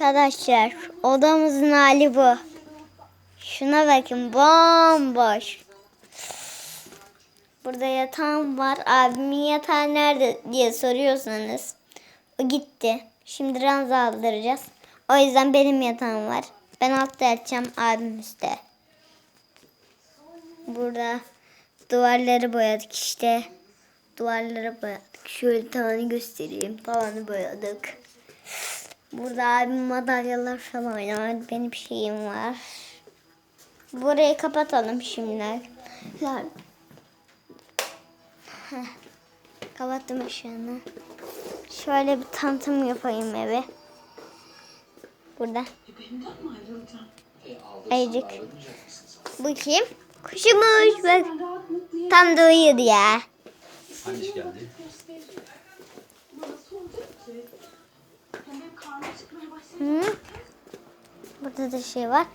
Arkadaşlar odamızın hali bu. Şuna bakın bomboş. Burada yatağım var. Abimin yatağı nerede diye soruyorsanız. O gitti. Şimdi ranza aldıracağız. O yüzden benim yatağım var. Ben altta yatacağım abim üstte. Burada duvarları boyadık işte. Duvarları boyadık. Şöyle tavanı göstereyim. Tavanı boyadık. Burada abim madalyalar falan var. Benim şeyim var. Burayı kapatalım şimdi. Kapattım ışığını. Şöyle bir tanıtım yapayım eve. Burada. Ayıcık. Bu kim? Kuşumuş. Bak. Tam da uyuyordu ya. Hangisi geldi? Burada da şey var.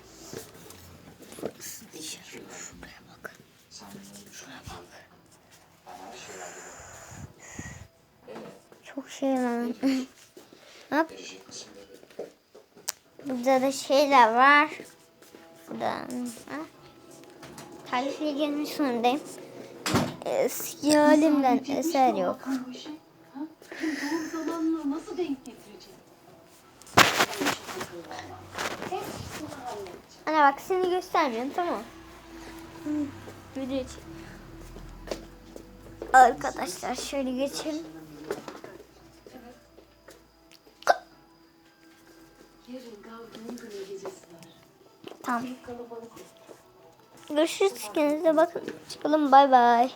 Çok şey lan. Hop. Burada da şeyler var. Burada. Ha? Tarifiye gelmiş sonundayım. Eski halimden eser yok. Doğum zamanına nasıl denk getirecek? Ana bak seni göstermiyorum tamam. Video. Arkadaşlar şöyle geçelim. Tamam. Görüşürüz. Kendinize bakın. Çıkalım. Bay bay.